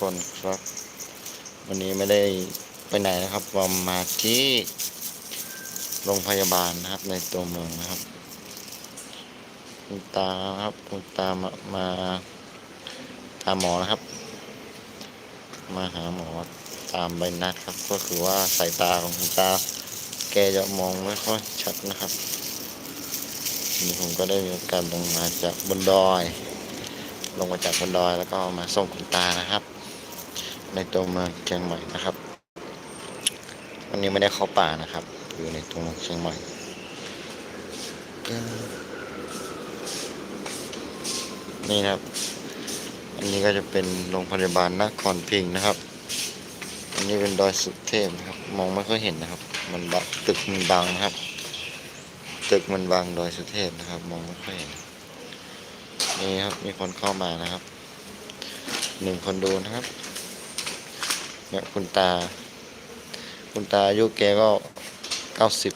คนครับ วันนี้ไม่ได้ไปไหนนะครับเรามาที่โรงพยาบาลนะครับ ในตัวเมืองนะครับคุณตาครับคุณตามามาหามหมอนะครับ มาหาหมอตามใบนัดครับ ก็คือว่าสายตาของคุณตา แกจะมองไม่ค่อยชัดนะครับนนี้ผมก็ได้มีโอกาสลงมาจากบนดอย ลงมาจากบนดอยแล้วก็มาส่งคุณตานะครับ ในตัวเมืองเชียงใหม่นะครับ วันนี้ไม่ได้เข้าป่านะครับ อยู่ในตัวเมืองเชียงใหม่นี่นะครับ อันนี้ก็จะเป็นโรงพยาบาลนครพิงค์นะครับ อันนี้เป็นดอยสุเทพครับ มองไม่ค่อยเห็นนะครับ มันบังตึกมันบังนะครับ ตึกมันบังดอยสุเทพนะครับ มองไม่ค่อยเห็น นี่ครับ มีคนเข้ามานะครับ หนึ่งคนดูนะครับ เนี่ยคุณตา คุณตาอายุแกก็เก้าสิบ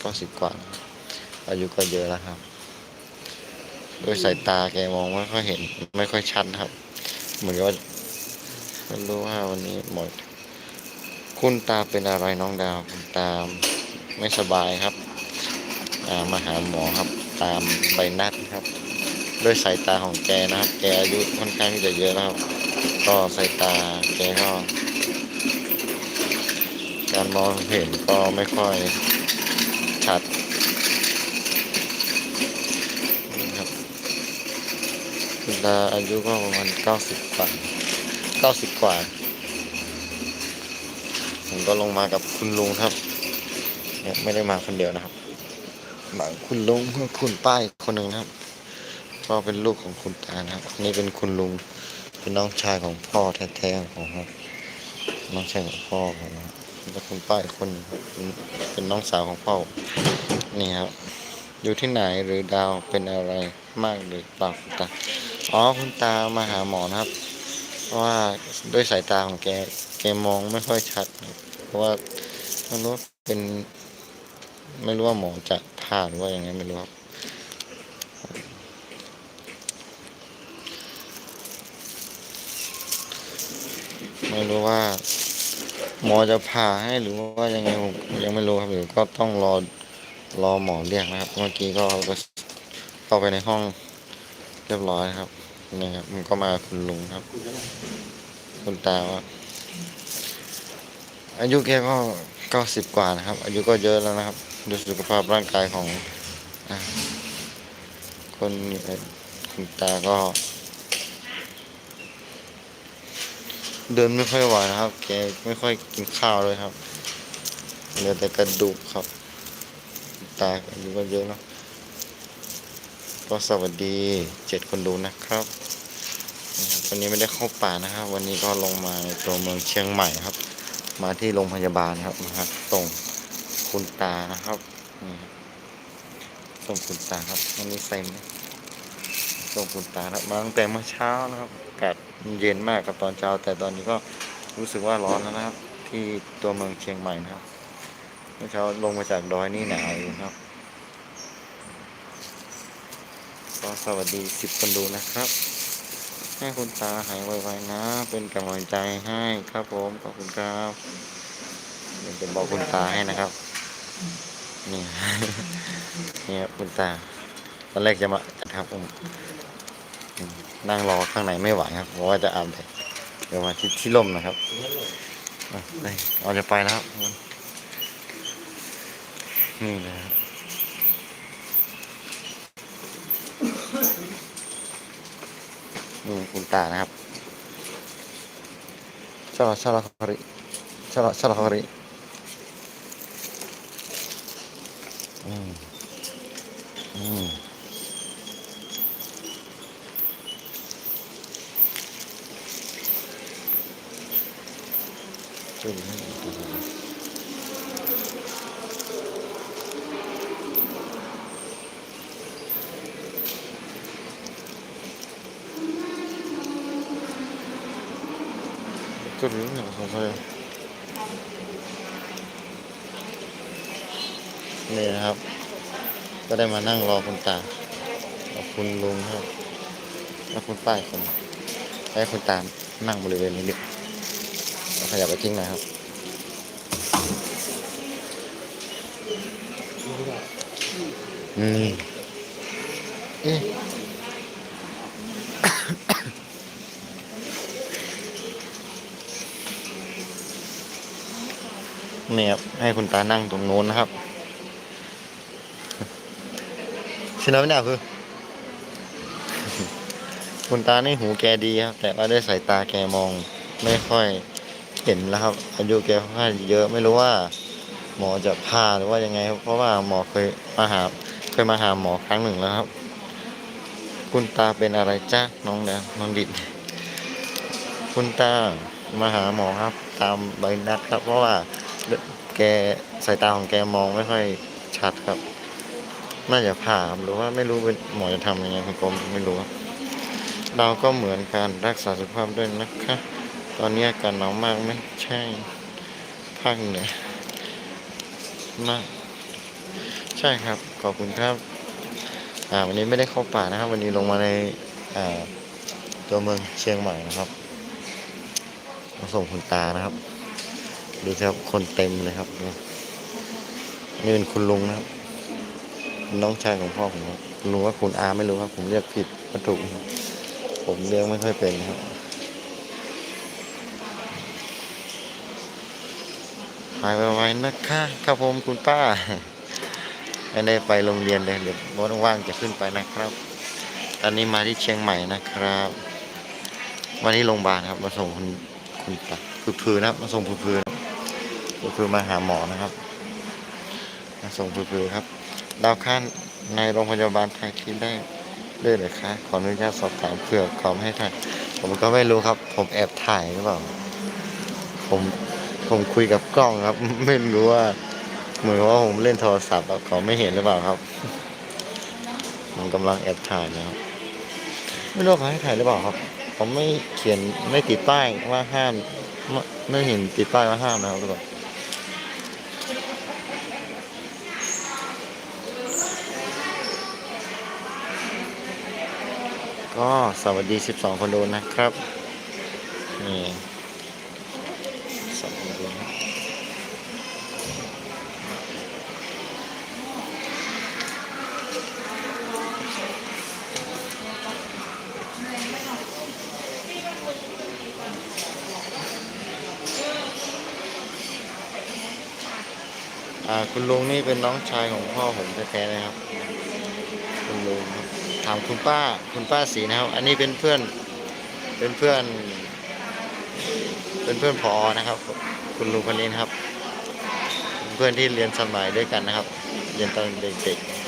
เก้าสิบกว่า อายุก็เยอะแล้วครับด้วยสายตาแกมองไม่ค่อยเห็น ไม่ค่อยชัดครับ เหมือนว่าไม่รู้ว่าวันนี้หมด คุณตาเป็นอะไรน้องดาว คุณตาไม่สบายครับามาหาหมอครับ ตามใบนัดครับ ด้วยสายตาของแกนะครับ แกอายุค่อนข้างที่จะเยอะแล้วก็สายตาแกก็ การมองเห็นก็ไม่ค่อยชัดนะครับคุณตาอายุก็ประมาณเก้าสิบกว่าเก้าสิบกว่า ผมก็ลงมากับคุณลุงครับเนี่ยไม่ได้มาคนเดียวนะครับมาคุณลุงคุณป้าอีกคนหนึ่งนะครับ ก็เป็นลูกของคุณตานะครับ นี่เป็นคุณลุงเป็นน้องชายของพ่อแท้ๆของผมครับน้องชายของพ่อผมนะครับ แล้วคุณป้าอีกคนเป็นน้องสาวของพ่อนี่ครับอยู่ที่ไหนหรือดาวเป็นอะไรมากหรือเปล่าคุณตาอ๋อคุณตามาหาหมอนะครับ เพราะว่าด้วยสายตาของแกแกมองไม่ค่อยชัด เพราะว่าไม่รู้ว่าเป็น ไม่รู้ว่าหมอจะผ่าหรือว่าอย่างไงไม่รู้ครับไม่รู้ว่า หมอจะผ่าให้หรือว่ายังไงผมยังไม่รู้ครับเดี๋ยวก็ต้องรอรอหมอเรียกนะครับ เมื่อกี้ก็เข้าไปในห้องเรียบร้อยนะครับนี่ครับมันก็มาคุณลุงครับ คุณตาว่าอายุแกก็เก้าสิบกว่านะครับ อายุก็เยอะแล้วนะครับ ดูสุขภาพร่างกายของอคนคุณตาก็ เดินไม่ค่อยไหวนะครับ แกไม่ค่อยกินข้าวเลยครับเหลือแต่กระดูกครับ ตายอายุก็เยอะเนอะก็สวัสดีเจ็ดคนดูนะครับวันนี้ไม่ได้เข้าป่านะครับ วันนี้ก็ลงมาในตัวเมืองเชียงใหม่ครับ มาที่โรงพยาบาลครับนะครับส่งคุณตานะครับนี่ครับส่งคุณตาครับวันนี้เซ็นนะ ส่งคุณตาครับมาตั้งแต่เมื่อเช้านะครับอากาศเย็นมากกับตอนเช้า แต่ตอนนี้ก็รู้สึกว่าร้อนแล้วนะครับ ที่ตัวเมืองเชียงใหม่นะครับ เมื่อเช้าลงมาจากดอยนี่หนาวอยู่ครับก็สวัสดีสิบคนดูนะครับ ให้คุณตาหายไวๆนะ เป็นกำลังใจให้ครับผมขอบคุณครับเดี๋ยวจะบอกคุณตาให้นะครับนี่นี่ครับคุณตาตอนแรกจะมาครับผมอืม นั่งรอข้างในไม่ไหวครับเพราะว่าจะอาบแดดเดี๋ยวมาที่ที่ร่มนะครับอะไปเราจะไปแล้วครับนี่นะครับนี่คุณตานะครับชาลาชาลาคาริชาลาชาลาคาริอืมอืม จุดนี้ตัวอะไรจุดนี้เนี่ยของใครนี่นะครับ ก็ได้มานั่งรอคุณตาขอบคุณลุงครับ แล้วคุณป้าคนให้คุณตามนั่งบริเวณนี้ดิ ขยับไปทิ้งหน่อยครับอืมเอ๊ะเนี่ยครับให้คุณตานั่งตรงโน้นนะครับชนะไม่ได้คือคุณตานี่หูแกดีครับ แต่ว่าด้วยสายตาแกมองไม่ค่อย เห็นแล้วครับอายุแกค่อนข้างเยอะไม่รู้ว่า หมอจะพาหรือว่ายังไงครับเพราะว่าหมอเคยมาหาเคยมาหาหมอครั้งหนึ่งแล้วครับ คุณตาเป็นอะไรจ้าน้องแดงน้องดิดคุณตามาหาหมอครับ ตามใบนัดครับ เพราะว่าแกสายตาของแกมองไม่ค่อยชัดครับ น่าจะผ่าครับหรือว่าไม่รู้เป็นหมอจะทำยังไงผมก็ไม่รู้เราก็เหมือนการรักษาสุขภาพด้วยนะคะ ตอนนี้อาการหนาวมากไหมใช่ ภาคเหนือมาก ใช่ครับ ขอบคุณครับ อ่า วันนี้ไม่ได้เข้าป่านะครับ วันนี้ลงมาในอ่าตัวเมืองเชียงใหม่นะครับมาส่งคุณตานะครับ ดูครับคนเต็มเลยครับ นี่เป็นคุณลุงนะครับ น้องชายของพ่อผมครับลุงว่าคุณอาไม่รู้ครับ ผมเรียกผิดวัตถุกผมเรียกไม่ค่อยเป็นครับ หายไวๆนะคะครับผมคุณป้าไม่ได้ไปโรงเรียนเลยเดี๋ยวว่างๆจะขึ้นไปนะครับ ตอนนี้มาที่เชียงใหม่นะครับมาที่โรงพยาบาลครับมาส่งคุณคุณตาพือๆนะมาส่งพือๆนะครับพือมาหาหมอนะครับ มาส่งพือๆครับดาวค้านในโรงพยาบาลไทยที่ได้ด้วยเหรอคะขออนุญาตสอบถามเผื่อขอไม่ให้ถ่ายผมก็ไม่รู้ครับ ผมแอบถ่ายหรือเปล่า ผม ผมคุยกับกล้องครับ ไม่รู้ว่า เหมือนว่าผมเล่นโทรศัพท์แล้วเขาไม่เห็นหรือเปล่าครับผมกำลังแอบถ่ายนะครับไม่รู้เขาให้ถ่ายหรือเปล่าครับผมไม่เขียนไม่ติดป้ายว่าห้ามไม่ไม่เห็นติดป้ายว่าห้ามนะครับทุกคนก็สวัสดี 12 คนดูนะครับนี่สวัสดีครับ อ่า คุณลุงนี่เป็นน้องชายของพ่อผมแท้ๆนะครับ คุณลุงครับถามคุณป้าคุณป้าสีนะครับ อันนี้เป็นเพื่อน เป็นเพื่อน เป็นเพื่อนพอนะครับ คุณลุงคนนี้นะครับ เพื่อนที่เรียนสมัยด้วยกันนะครับ เรียนตอนเด็กๆ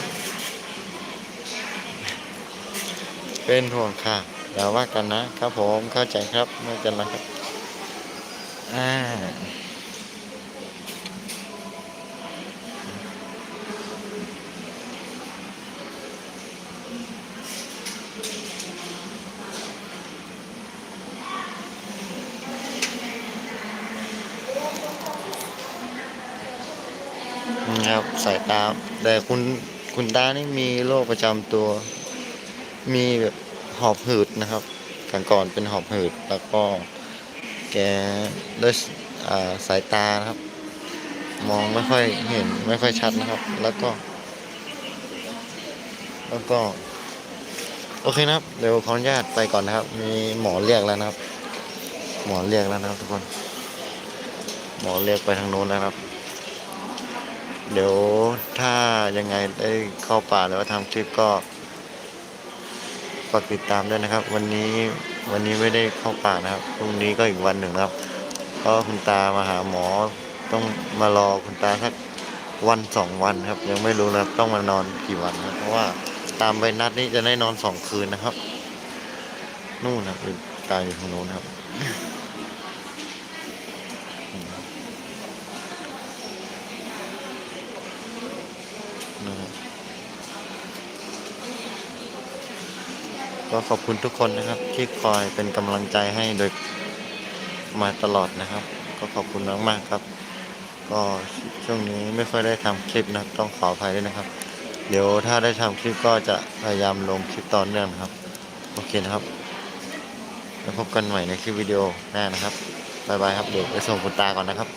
เป็นห่วงค่ะอย่าว่ากันนะครับผมเข้าใจครับไม่เป็นไรครับอ่า นี่ครับสายตา แต่คุณคุณตานี่มีโรคประจำตัว มีแบบหอบหืดนะครับกันก่อนเป็นหอบหืดแล้วก็แกด้วยสายตานะครับ มองไม่ค่อยเห็นไม่ค่อยชัดนะครับ แล้วก็ แล้วก็ โอเคนะครับ เดี๋ยวขออนุญาตไปก่อนนะครับ มีหมอเรียกแล้วนะครับ หมอเรียกแล้วนะครับทุกคน หมอเรียกไปทางโน้นแล้วนะครับ เดี๋ยวถ้ายังไงได้เข้าป่าหรือว่าทำคลิปก็ฝากติดตามด้วยนะครับ วันนี้วันนี้ไม่ได้เข้าป่านะครับพรุ่งนี้ก็อีกวันหนึ่งครับเพราะคุณตามาหาหมอต้องมารอคุณตาสักวันสองวันครับ ยังไม่รู้นะต้องมานอนกี่วันครับเพราะว่าตามใบนัดนี้จะได้นอนสองคืนนะครับ นู่นนะครับตาอยู่ทางโน้นครับ ก็ขอบคุณทุกคนนะครับ ที่คอยเป็นกำลังใจให้โดยมาตลอดนะครับ ก็ขอบคุณมากมากๆครับ ก็ช่วงนี้ไม่ค่อยได้ทำคลิปนะต้องขออภัยด้วยนะครับ เดี๋ยวถ้าได้ทำคลิปก็จะพยายามลงคลิปต่อเนื่องนะครับ โอเคนะครับ แล้วพบกันใหม่ในคลิปวิดีโอหน้านะครับบายบายครับเดี๋ยวไปส่งคุณตาก่อนนะครับ